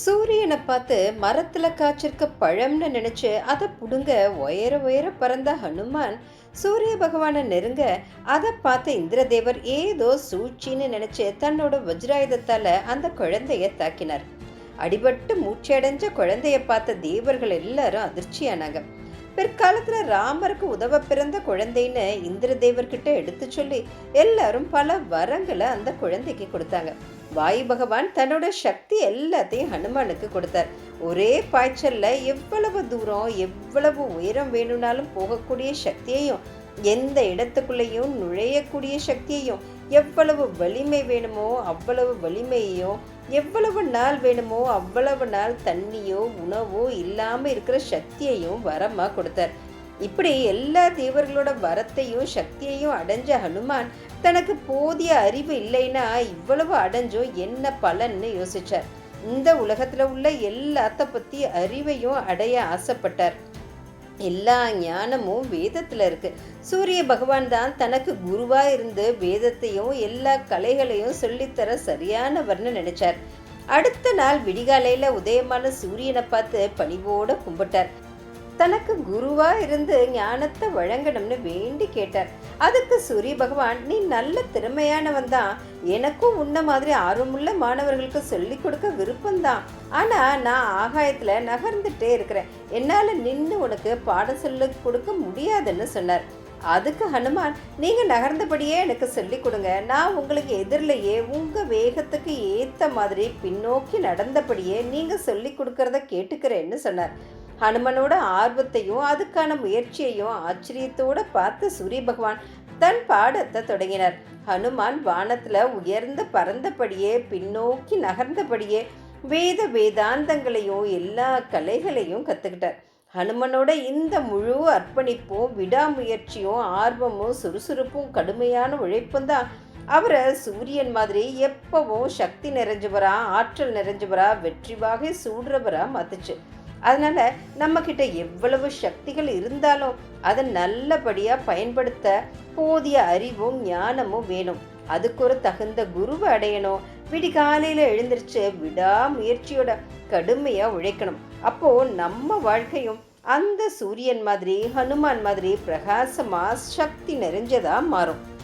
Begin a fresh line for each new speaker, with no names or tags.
சூரியனை பார்த்து மரத்தில் காய்ச்சிருக்க பழம்னு நினச்சி அதை பிடுங்க உயர உயர பறந்த ஹனுமான் சூரிய பகவானை நெருங்க அதை பார்த்த இந்திரதேவர் ஏதோ சூழ்ச்சின்னு நினச்சி தன்னோட வஜ்ராயுதத்தால் அந்த குழந்தைய தாக்கினார். அடிபட்டு மூச்சடைஞ்ச குழந்தைய பார்த்த தேவர்கள் எல்லாரும் அதிர்ச்சியானாங்க. பிற்காலத்தில் ராமருக்கு உதவ பிறந்த குழந்தைன்னு இந்திரதேவர்கிட்ட எடுத்து சொல்லி எல்லாரும் பல வரங்களை அந்த குழந்தைக்கு கொடுத்தாங்க. வாயு பகவான் தன்னோட சக்தி எல்லாத்தையும் ஹனுமானுக்கு கொடுத்தார். ஒரே பாய்ச்சல்ல எவ்வளவு தூரம் எவ்வளவு உயரம் வேணும்னாலும் போகக்கூடிய சக்தியையும் எந்த இடத்துக்குள்ளேயும் நுழையக்கூடிய சக்தியையும் எவ்வளவு வலிமை வேணுமோ அவ்வளவு வலிமையையும் எவ்வளவு நாள் வேணுமோ அவ்வளவு நாள் தண்ணியோ உணவோ இல்லாமல் இருக்கிற சக்தியையும் வரமாக கொடுத்தார். இப்படி எல்லா தேவர்களோட வரத்தையும் சக்தியையும் அடைஞ்ச ஹனுமான் தனக்கு போதிய அறிவு இல்லைன்னா இவ்வளவு அடைஞ்சோ என்ன பலன்னு யோசிச்சார். இந்த உலகத்துல உள்ள எல்லாத்த பத்தி அறிவையும் அடைய ஆசைப்பட்டார். எல்லா ஞானமும் வேதத்துல இருக்கு. சூரிய பகவான் தான் தனக்கு குருவா இருந்து வேதத்தையும் எல்லா கலைகளையும் சொல்லித்தர சரியானவர்னு நினைச்சார். அடுத்த நாள் விடிகாலையில உதயமான சூரியனை பார்த்து பணிவோட கும்பிட்டார். தனக்கு குருவா இருந்து ஞானத்தை வழங்கணும்னு வேண்டி கேட்டார். அதுக்கு சூரிய பகவான் நீ நல்ல திறமையானவன் தான். எனக்கும் உன்ன மாதிரி ஆர்வமுள்ள மாணவர்களுக்கு சொல்லிக் கொடுக்க விருப்பம்தான் ஆனால் நான் ஆகாயத்தில் நகர்ந்துட்டே இருக்கிறேன். என்னால் நின்று உனக்கு பாடம் சொல்லி கொடுக்க முடியாதுன்னு சொன்னார். அதுக்கு ஹனுமான் நீங்கள் நகர்ந்தபடியே எனக்கு சொல்லி கொடுங்க. நான் உங்களுக்கு எதிரிலேயே உங்கள் வேகத்துக்கு ஏற்ற மாதிரி பின்னோக்கி நடந்தபடியே நீங்கள் சொல்லி கொடுக்கறத கேட்டுக்கிறேன்னு சொன்னார். ஹனுமனோட ஆர்வத்தையும் அதுக்கான முயற்சியையும் ஆச்சரியத்தோடு பார்த்த சூரிய பகவான் தன் பாடத்தை தொடங்கினார். ஹனுமான் வானத்தில் உயர்ந்து பறந்தபடியே பின்னோக்கி நகர்ந்தபடியே வேத வேதாந்தங்களையும் எல்லா கலைகளையும் கற்றுக்கிட்டார் ஹனுமனோட இந்த முழு அர்ப்பணிப்பும் விடாமுயற்சியும் ஆர்வமும் சுறுசுறுப்பும் கடுமையான உழைப்பும் தான். அவரை சூரியன் மாதிரி எப்பவும் சக்தி நிறைஞ்சவரா ஆற்றல் நிறைஞ்சவரா வெற்றி வாகை சூடுறவரா மாத்துச்சு. அதனால் நம்மக்கிட்ட எவ்வளவு சக்திகள் இருந்தாலும் அதை நல்லபடியாக பயன்படுத்த போதிய அறிவும் ஞானமும் வேணும். அதுக்கு ஒரு தகுந்த குருவை அடையணும். விடிகாலையில் எழுந்திருச்சு விடா முயற்சியோட உழைக்கணும். அப்போது நம்ம வாழ்க்கையும் அந்த சூரியன் மாதிரி ஹனுமான் மாதிரி பிரகாசமாக சக்தி நிறைஞ்சதாக மாறும்.